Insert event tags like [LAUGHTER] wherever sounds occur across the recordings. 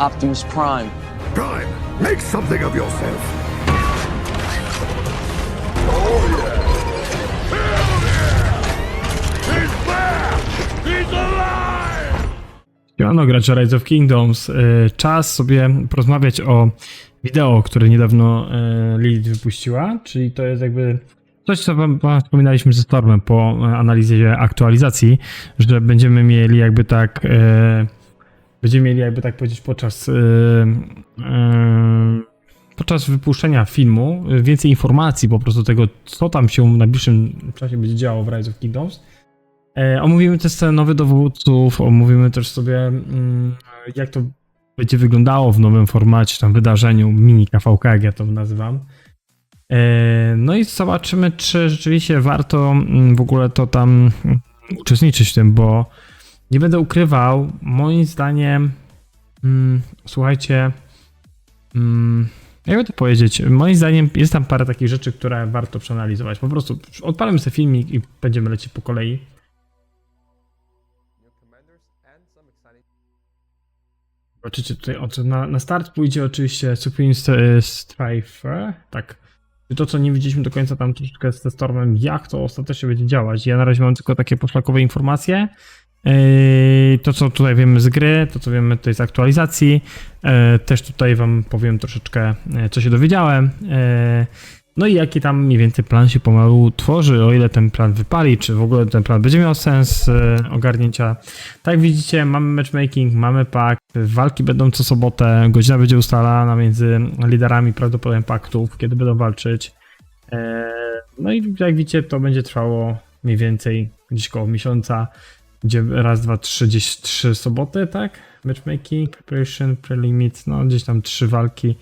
Optimus Prime. Prime, make something of yourself. Siemano gracze Rise of Kingdoms. Y, Czas sobie porozmawiać o wideo, które niedawno y, Lilith wypuściła, czyli to jest jakby coś, co wam wspominaliśmy ze Stormem po e, analizie aktualizacji, że będziemy mieli jakby tak e, będziemy mieli jakby tak powiedzieć podczas e, e, podczas wypuszczenia filmu e, więcej informacji po prostu tego, co tam się w najbliższym czasie będzie działo w Rise of Kingdoms. E, omówimy też te nowe dowódców, omówimy też sobie, mm, jak to będzie wyglądało w nowym formacie, tam wydarzeniu, mini KVK, jak ja to nazywam. E, no i zobaczymy, czy rzeczywiście warto mm, w ogóle to tam mm, uczestniczyć w tym, bo nie będę ukrywał, moim zdaniem, mm, słuchajcie, mm, jakby to powiedzieć, moim zdaniem jest tam parę takich rzeczy, które warto przeanalizować. Po prostu odpalimy sobie filmik i będziemy lecieć po kolei. Zobaczycie tutaj, na, na start pójdzie oczywiście Supreme e, Strife, tak. To, co nie widzieliśmy do końca tam troszeczkę z Stormem, jak to ostatecznie będzie działać. Ja na razie mam tylko takie poszlakowe informacje. Yy, To, co tutaj wiemy z gry, to, co wiemy tutaj z aktualizacji. Yy, Też tutaj wam powiem troszeczkę, yy, co się dowiedziałem. No i jaki tam mniej więcej plan się pomału tworzy, o ile ten plan wypali, czy w ogóle ten plan będzie miał sens ogarnięcia. Tak widzicie, mamy matchmaking, mamy pakt, walki będą co sobotę, godzina będzie ustalana między liderami prawdopodobnie paktów, kiedy będą walczyć. No i jak widzicie, to będzie trwało mniej więcej gdzieś koło miesiąca, gdzie raz, dwa, trzy, gdzieś trzy soboty, tak? Matchmaking, preparation, prelimit, no gdzieś tam trzy walki.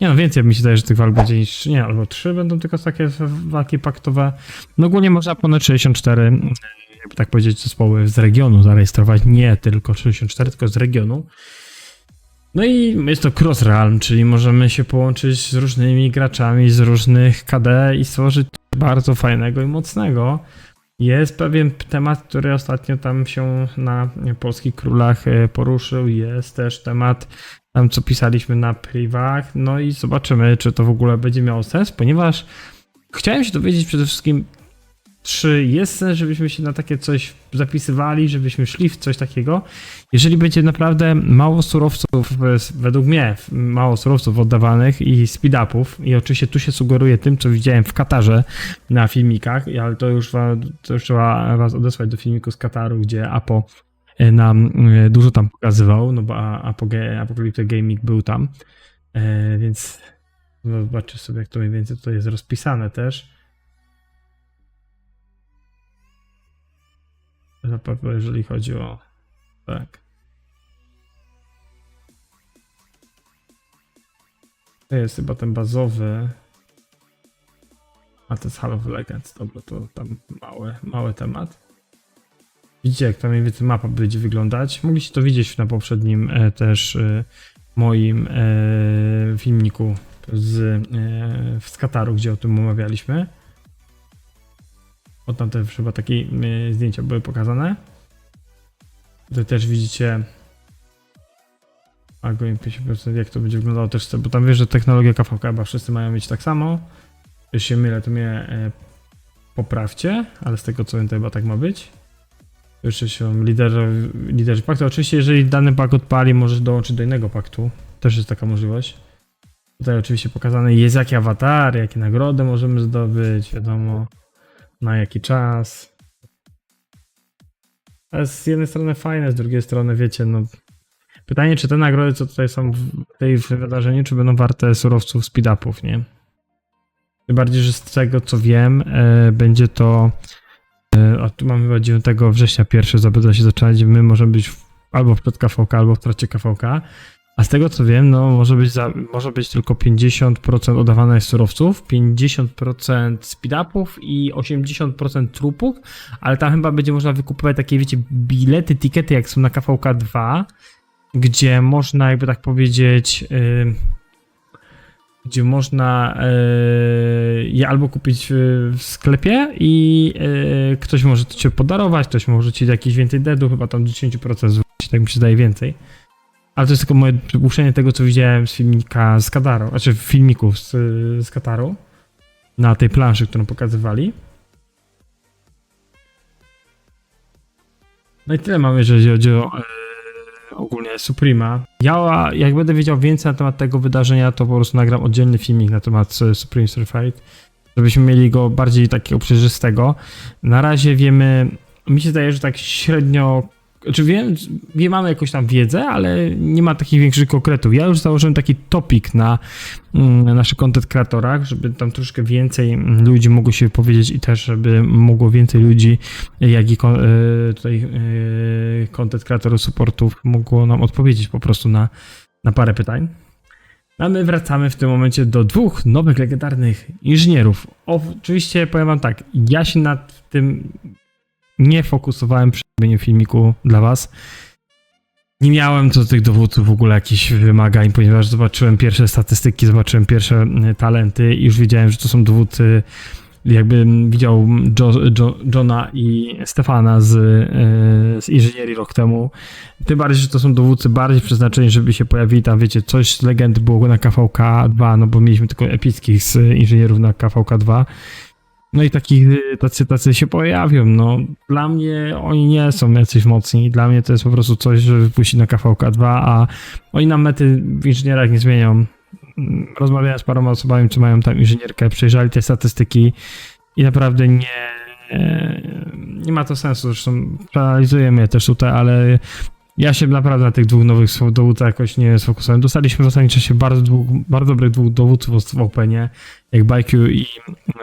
Nie no, więcej mi się daje, że tych walk będzie niż, nie, albo trzy będą tylko takie walki paktowe. No ogólnie można ponad 64 jakby tak powiedzieć, zespoły z regionu zarejestrować, nie tylko 64, tylko z regionu. No i jest to cross realm, czyli możemy się połączyć z różnymi graczami z różnych KD i stworzyć bardzo fajnego i mocnego. Jest pewien temat, który ostatnio tam się na polskich królach e, poruszył. Jest też temat tam, co pisaliśmy na privach. No i zobaczymy, czy to w ogóle będzie miało sens, ponieważ chciałem się dowiedzieć przede wszystkim, czy jest sens, żebyśmy się na takie coś zapisywali, żebyśmy szli w coś takiego? Jeżeli będzie naprawdę mało surowców, e, według mnie, mało surowców oddawanych i speed-upów, i oczywiście tu się sugeruję tym, co widziałem w Katarze na filmikach, ale to już, to już trzeba was odesłać do filmiku z Kataru, gdzie Apo e, nam e, dużo tam pokazywał, no bo Apocalypse Gaming był tam, więc zobaczcie sobie, jak to mniej więcej tutaj jest rozpisane też. Jeżeli chodzi o. Tak. To jest chyba ten bazowy. A to jest Hall of Legends. Dobra, to tam mały, mały temat. Widzicie, jak tam mniej więcej mapa będzie wyglądać. Mogliście to widzieć na poprzednim e, też e, moim e, filmiku z, e, z Kataru, gdzie o tym omawialiśmy. O tam też chyba takie y, zdjęcia były pokazane. Tutaj też widzicie im 50% jak to będzie wyglądało też bo tam wiesz, że technologia KVK chyba wszyscy mają mieć tak samo. Jeśli się mylę, to mnie e, poprawcie, ale z tego co wiem, to chyba tak ma być. Jeszcze się liderzy, liderzy paktu. Oczywiście, jeżeli dany pak odpali, możesz dołączyć do innego paktu. Też jest taka możliwość. Tutaj oczywiście pokazane jest jakie awatary, jakie nagrody możemy zdobyć, wiadomo na jaki czas. Jest z jednej strony fajne, z drugiej strony wiecie, no pytanie, czy te nagrody, co tutaj są w tej wydarzeniu, czy będą warte surowców speed-upów, nie? Tym bardziej, że z tego co wiem, e, będzie to e, a tu mamy chyba 9 września pierwsze zabyda się zaczynać, my możemy być w, albo przed KVK, albo w trakcie KVK. A z tego co wiem, no może być, za, może być tylko 50% oddawane z surowców, 50% speed-upów i 80% trupów, ale tam chyba będzie można wykupywać takie, wiecie, bilety, tikety, jak są na KVK 2, gdzie można, jakby tak powiedzieć, yy, gdzie można yy, je albo kupić w, sklepie i yy, ktoś może to cię podarować, ktoś może ci jakiś więcej dedu, chyba tam 10% zwrócić, tak mi się zdaje więcej. Ale to jest tylko moje przypuszczenie tego, co widziałem z filmika z Kataru, znaczy filmików z, z Kataru na tej planszy, którą pokazywali. No i tyle mam, jeżeli chodzi o e, ogólnie Suprema. Ja, jak będę wiedział więcej na temat tego wydarzenia, to po prostu nagram oddzielny filmik na temat e, Supreme Street Fight, żebyśmy mieli go bardziej takiego przejrzystego. Na razie wiemy, mi się zdaje, że tak średnio czy wiem, wie, mamy jakąś tam wiedzę, ale nie ma takich większych konkretów. Ja już założyłem taki topik na mm, naszych content kreatorach, żeby tam troszkę więcej ludzi mogło się wypowiedzieć i też, żeby mogło więcej ludzi, jak i e, tutaj e, content kreatorów supportów mogło nam odpowiedzieć po prostu na, na parę pytań. A my wracamy w tym momencie do dwóch nowych legendarnych inżynierów. Oczywiście powiem wam tak, ja się nad tym nie fokusowałem przy robieniu filmiku dla was. Nie miałem do tych dowódców w ogóle jakichś wymagań, ponieważ zobaczyłem pierwsze statystyki, zobaczyłem pierwsze y, talenty i już wiedziałem, że to są dowódcy. Jakbym widział jo, jo, Johna i Stefana z, y, z inżynierii rok temu. Tym bardziej, że to są dowódcy bardziej przeznaczeni, żeby się pojawili tam, wiecie, coś z legend było na KVK 2, no bo mieliśmy tylko epickich z inżynierów na KVK 2. No i takich y, tacy, tacy się pojawią. No, dla mnie oni nie są jacyś mocni. Dla mnie to jest po prostu coś, żeby wypuścić na KVK2, a oni nam mety w inżynierach nie zmienią. Mm, Rozmawiałem z paroma osobami, co mają tam inżynierkę, przejrzeli te statystyki i naprawdę nie, nie ma to sensu. Zresztą przeanalizujemy je też tutaj, ale ja się naprawdę na tych dwóch nowych dowódcach jakoś nie sfokusowałem. Dostaliśmy w ostatnim czasie bardzo, dwóch, bardzo dobrych dwóch dowódców w Openie, jak ByQ i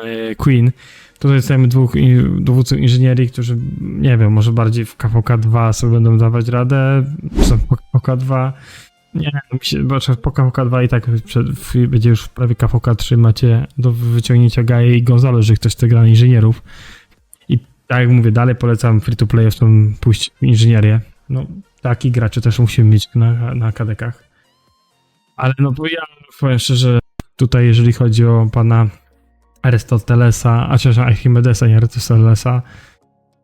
e, Queen. Tutaj dostajemy dwóch dowódców inżynierii, którzy, nie wiem, może bardziej w KVK2 sobie będą dawać radę, czy w KVK2. Nie, mi się, po KVK2 i tak będzie już prawie KVK3 macie do wyciągnięcia Gaje i Gonzalo, jeżeli ktoś chce grać na inżynierów. I tak jak mówię, dalej polecam free to play w tą pójść w inżynierię. No, taki graczy też musimy mieć na, na kadekach. Ale no bo ja powiem szczerze, tutaj jeżeli chodzi o pana Arystotelesa, a przepraszam, Archimedesa, nie Arystotelesa,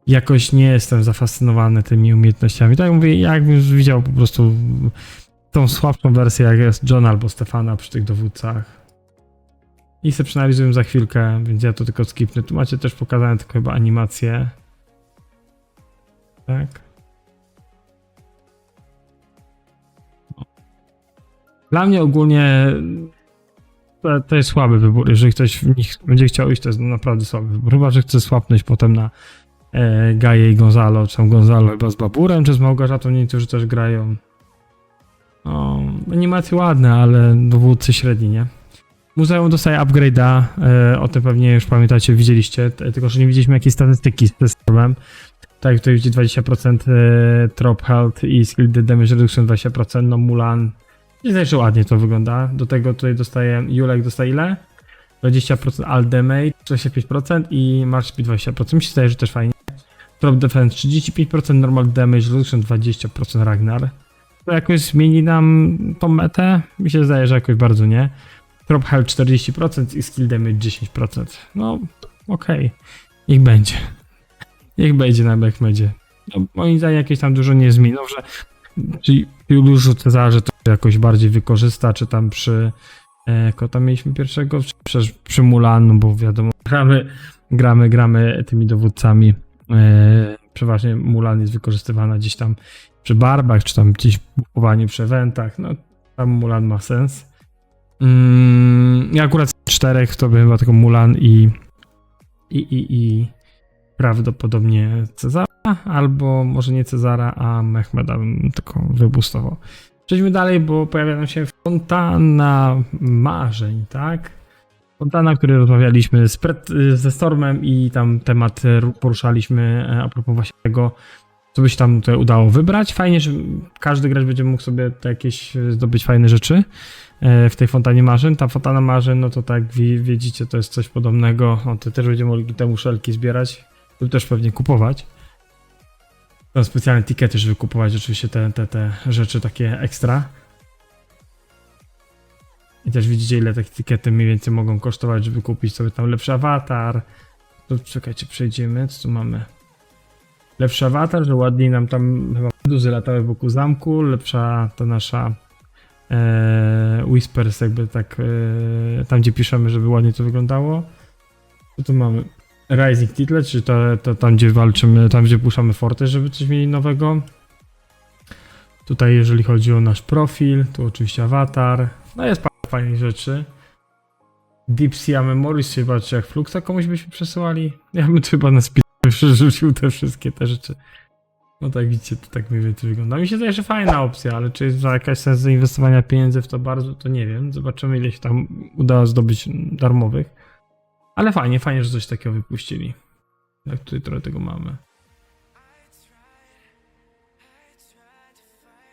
jakoś nie jestem zafascynowany tymi umiejętnościami. Tak jak mówię, jakbym widział po prostu tą słabszą wersję, jak jest John albo Stefana przy tych dowódcach. I se przeanalizuję za chwilkę, więc ja to tylko skipnę. Tu macie też pokazane tylko chyba animacje. Tak. Dla mnie ogólnie to, to jest słaby wybór. Jeżeli ktoś w nich będzie chciał iść, to jest naprawdę słaby wybór. Chyba, że chce swapnąć potem na e, i Gonzalo, czy tam Gonzalo chyba z Baburem, czy z Małgorzatą, niektórzy też grają. No, animacje ładne, ale dowódcy średni, nie? Muzeum dostaje upgrade'a, e, o tym pewnie już pamiętacie, widzieliście, tylko że nie widzieliśmy jakiej statystyki z testem. Tak, tutaj widzicie 20% e, drop health i skill damage reduction 20%, no Mulan zdaje, że ładnie to wygląda. Do tego tutaj dostaje, Julek dostaje ile? 20% all damage, 25% i march speed 20%. Mi się zdaje, że też fajnie. Drop defense 35%, normal damage reduction 20% Ragnar. To jakoś zmieni nam tą metę? Mi się zdaje, że jakoś bardzo nie. Drop health 40% i skill damage 10%. No, okej. Niech będzie. Niech będzie na Blackmedzie. No, moim zdaniem jakieś tam dużo nie zmienią, że czy Juliuszu Cezarze to jakoś bardziej wykorzysta, czy tam przy e, kogo tam mieliśmy pierwszego, czy przy, przy Mulan, no bo wiadomo, gramy, gramy, gramy tymi dowódcami. E, przeważnie Mulan jest wykorzystywana gdzieś tam przy barbach, czy tam gdzieś w kupowaniu przy eventach, no tam Mulan ma sens. Mm, ja akurat z czterech to by chyba tylko Mulan i i, i, i prawdopodobnie Cezara, albo może nie Cezara, a Mehmeda bym tylko wybustował. Przejdźmy dalej, bo pojawia nam się Fontana Marzeń, tak? Fontana, o której rozmawialiśmy z ze Stormem i tam temat poruszaliśmy e, a propos właśnie tego, co by się tam tutaj udało wybrać. Fajnie, że każdy gracz będzie mógł sobie jakieś zdobyć fajne rzeczy e, w tej Fontanie Marzeń. Ta Fontana Marzeń, no to tak wie, wiedzicie, to jest coś podobnego. No to też będziemy mogli temu szelki zbierać lub też pewnie kupować. Są specjalne tikety, żeby kupować oczywiście te, te, te rzeczy takie ekstra. I też widzicie, ile te etykiety mniej więcej mogą kosztować, żeby kupić sobie tam lepszy awatar. To czekajcie, przejdziemy. Co tu mamy? Lepszy awatar, że ładniej nam tam chyba Duzy latały wokół zamku, lepsza ta nasza e, Whispers jakby tak e, tam gdzie piszemy, żeby ładnie to wyglądało. Co tu mamy? Rising Title, czyli to, to tam gdzie walczymy, tam gdzie puszczamy forty, żeby coś mieli nowego. Tutaj jeżeli chodzi o nasz profil, tu oczywiście awatar. No jest parę fajnych rzeczy. Deep Sea Memories, czy chyba czy jak Fluxa komuś byśmy przesyłali. Ja bym chyba na speed [LAUGHS] przerzucił te wszystkie te rzeczy. No tak widzicie, to tak mniej więcej wygląda. Mi się zdaje, że fajna opcja, ale czy jest jakaś sens zainwestowania pieniędzy w to bardzo, to nie wiem. Zobaczymy ile się tam udało zdobyć darmowych. Ale fajnie, fajnie, że coś takiego wypuścili. Tak tutaj trochę tego mamy.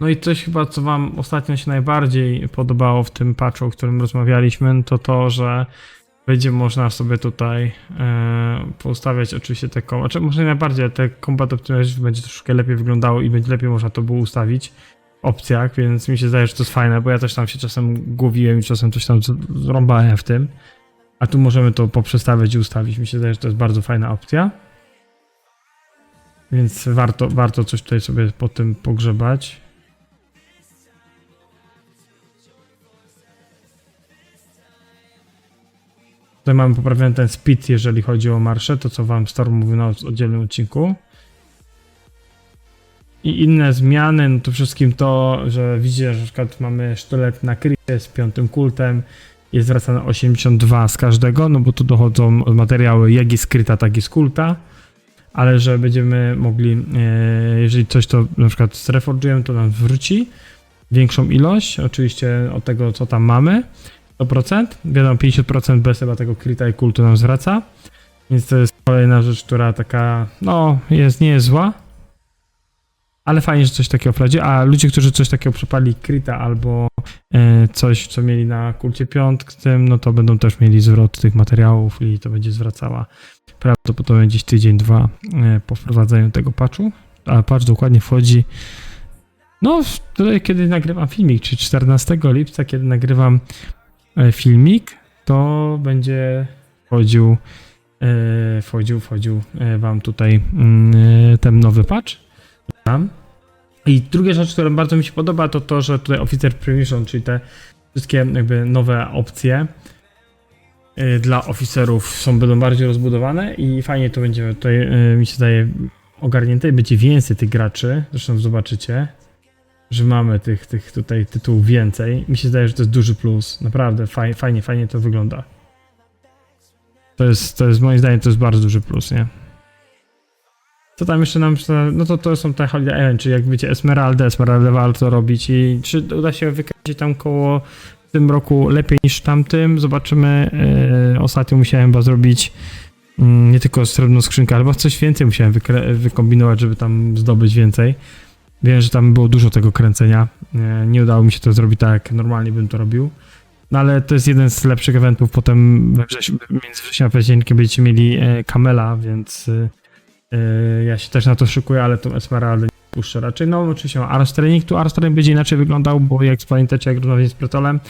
No i coś chyba, co wam ostatnio się najbardziej podobało w tym patchu, o którym rozmawialiśmy, to to, że będzie można sobie tutaj e, poustawiać oczywiście te kom- znaczy może najbardziej, te optimization będzie troszkę lepiej wyglądało i będzie lepiej można to było ustawić w opcjach, więc mi się zdaje, że to jest fajne, bo ja też tam się czasem głowiłem i czasem coś tam zrąbałem w tym. A tu możemy to poprzestawiać i ustawić. Mi się zdaje, że to jest bardzo fajna opcja. Więc warto, warto coś tutaj sobie po tym pogrzebać. Tutaj mamy poprawiony ten speed, jeżeli chodzi o marsze, to co wam Storm mówił na oddzielnym odcinku. I inne zmiany, no to wszystkim to, że widzicie, że na przykład mamy sztylet na krycie z piątym kultem, jest zwracane 82 z każdego, no bo tu dochodzą materiały jak i z kryta, tak i kulta, ale że będziemy mogli, e, jeżeli coś to na przykład zreforgujemy, to nam wróci większą ilość, oczywiście od tego co tam mamy, 100%, wiadomo 50% bez chyba tego kryta i kultu nam zwraca, więc to jest kolejna rzecz, która taka, no jest, nie jest zła, ale fajnie, że coś takiego wprowadzi. A ludzie, którzy coś takiego przepali Krita albo e, coś, co mieli na kulcie piątym, no to będą też mieli zwrot tych materiałów i to będzie zwracała prawdopodobnie gdzieś tydzień, dwa e, po wprowadzeniu tego patchu. A patch dokładnie wchodzi no, kiedy nagrywam filmik, czyli 14 lipca, kiedy nagrywam e, filmik, to będzie wchodził, wchodził, wchodził wam tutaj mm, ten nowy patch. I druga rzecz, która bardzo mi się podoba, to to, że tutaj Officer Permission, czyli te wszystkie jakby nowe opcje y, dla oficerów są będą bardziej rozbudowane i fajnie to będzie tutaj, y, mi się zdaje, ogarnięte i będzie więcej tych graczy. Zresztą zobaczycie, że mamy tych, tych tutaj tytułów więcej. Mi się zdaje, że to jest duży plus. Naprawdę fajnie, fajnie, fajnie to wygląda. To jest, to jest moim zdaniem to jest bardzo duży plus, nie? Co tam jeszcze nam, no to to są te Holiday Event, czyli jak wiecie Esmeralda, Esmeralda warto robić i czy uda się wykręcić tam koło w tym roku lepiej niż w tamtym, zobaczymy. Yy, ostatnio musiałem chyba zrobić mm, nie tylko srebrną skrzynkę, chyba coś więcej musiałem wykombinować, żeby tam zdobyć więcej. Wiem, że tam było dużo tego kręcenia, nie, nie udało mi się to zrobić tak, jak normalnie bym to robił. No ale to jest jeden z lepszych eventów, potem we wrześniu, między wrześniem a październikiem będziecie mieli e, Kamela, więc... Yy, Yy, ja się też na to szykuję, ale tą Esmeraldę nie puszczę raczej. No oczywiście mam Ars Training, tu Ars Training będzie inaczej wyglądał, bo jak pamiętacie, jak rozmawiałem z Pretolem,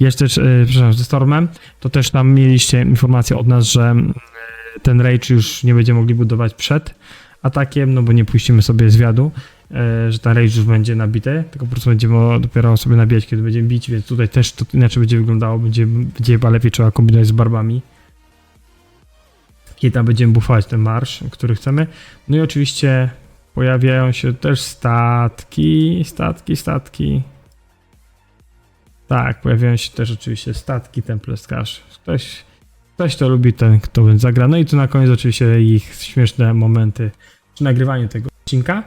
jeszcze, yy, przepraszam, ze Stormem, to też tam mieliście informację od nas, że yy, ten Rage już nie będzie mogli budować przed atakiem, no bo nie puścimy sobie zwiadu, yy, że ten Rage już będzie nabity, tylko po prostu będziemy dopiero sobie nabijać, kiedy będziemy bić, więc tutaj też to inaczej będzie wyglądało, będzie, będzie chyba lepiej trzeba kombinować z barbami kiedy tam będziemy bufować ten marsz, który chcemy. No i oczywiście pojawiają się też statki, statki, statki. Tak, pojawiają się też oczywiście statki Templeskarz. Ktoś, ktoś to lubi, ten kto zagra. No i tu na koniec oczywiście ich śmieszne momenty przy nagrywaniu tego odcinka.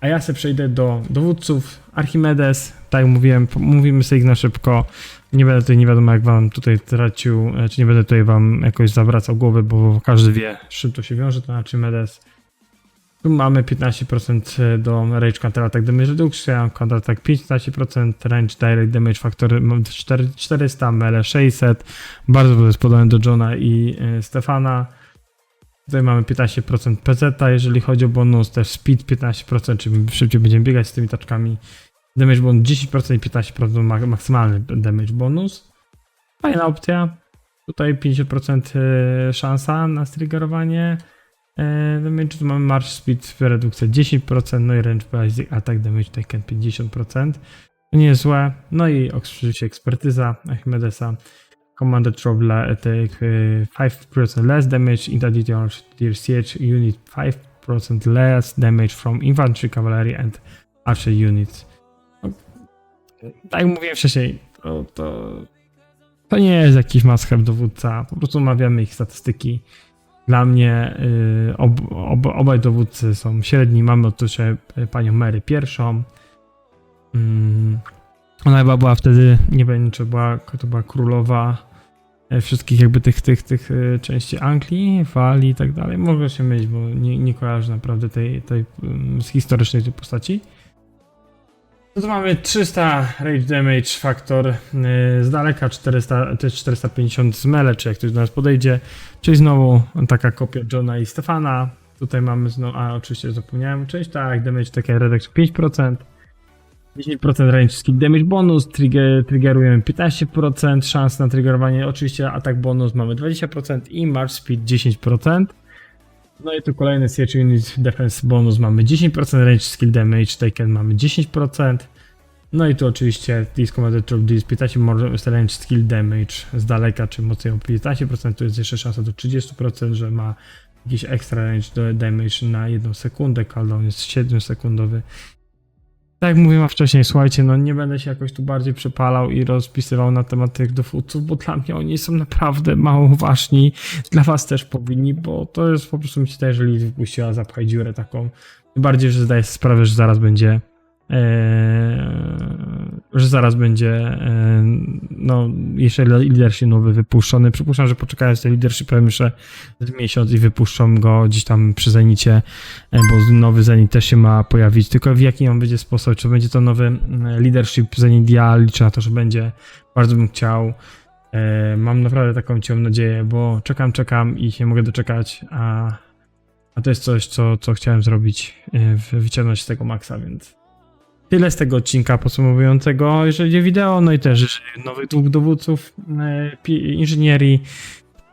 A ja sobie przejdę do dowódców. Archimedes, tak jak mówiłem, mówimy sobie ich na szybko. Nie będę tutaj, nie wiadomo jak wam tutaj tracił, e, czy nie będę tutaj wam jakoś zawracał głowy, bo każdy wie, z czym to się wiąże, to Archimedes. Tu mamy 15% do Rage Counter Attack Damage Reduction, Counter Attack 15%, Range Direct Damage Factor mam 4 400, Mele 600. Bardzo to jest podane do Johna i e, Stefana. Tutaj mamy 15% PZ, jeżeli chodzi o bonus, też speed 15%, czyli szybciej będziemy biegać z tymi taczkami. Damage bonus 10% i 15% ma- maksymalny damage bonus. Fajna opcja. Tutaj 50% e, szansa na striggerowanie. E, damage tu mamy march speed redukcja 10%, no i range basic attack damage taken 50%. To nie jest złe. No i oczywiście ekspertyza Archimedesa. Commanded drop la, take e, 5% less damage in addition to their siege unit 5% less damage from infantry, cavalry and archer units. Tak jak mówiłem wcześniej, to, to, to nie jest jakiś have dowódca. Po prostu omawiamy ich statystyki. Dla mnie y, ob, ob, obaj dowódcy są średni. Mamy oczywiście panią Mary pierwszą. Mm, ona chyba była wtedy, nie wiem czy była, to była królowa e, wszystkich jakby tych, tych, tych e, części Anglii, Walii i tak dalej. Mogę się mylić, bo nie, nie kojarzę naprawdę tej, tej mm, z historycznej tej postaci. No to mamy 300 rage damage factor e, z daleka, 400, to jest 450 z mele, czy jak ktoś do nas podejdzie. Czyli znowu taka kopia Johna i Stefana. Tutaj mamy znowu, a oczywiście zapomniałem, część tak, damage takie reduction 5%. 10% range skill damage bonus, trigger, triggerujemy 15%, szans na triggerowanie, oczywiście atak bonus mamy 20% i march speed 10%. No i tu kolejny Siege Unit Defense bonus mamy 10%, range skill damage taken mamy 10%. No i tu oczywiście this commanded troop deals 15 more range skill damage z daleka, czy mocniej o 15%, tu jest jeszcze szansa do 30%, że ma jakiś extra range damage na 1 sekundę, cooldown jest 7 sekundowy. Tak jak mówiłem wcześniej, słuchajcie, no nie będę się jakoś tu bardziej przepalał i rozpisywał na temat tych dowódców, bo dla mnie oni są naprawdę mało ważni. Dla was też powinni, bo to jest po prostu mi się wydaje, że Lidl wypuściła zapchaj dziurę taką. Bardziej, że zdaję sobie sprawę, że zaraz będzie że zaraz będzie eee, no, jeszcze leadership nowy wypuszczony. Przypuszczam, że poczekają z tym leadershipem jeszcze miesiąc i wypuszczą go gdzieś tam przy Zenicie, e, bo nowy Zenit też się ma pojawić. Tylko w jaki on będzie sposób? Czy będzie to nowy mm, leadership Zenit ja liczę na to, że będzie. Bardzo bym chciał. E, Mam naprawdę taką ciągłą nadzieję, bo czekam, czekam i się mogę doczekać, a, a to jest coś, co, co chciałem zrobić, e, wy- wyciągnąć z tego maksa, więc Tyle z tego odcinka podsumowującego, jeżeli chodzi o wideo, no i też nowych dwóch dowódców e, inżynierii.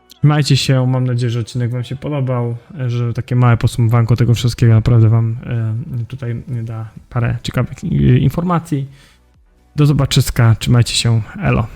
Trzymajcie się, mam nadzieję, że odcinek Wam się podobał, e, że takie małe podsumowanko tego wszystkiego naprawdę Wam e, tutaj da parę ciekawych informacji. Do zobaczyska, trzymajcie się, elo.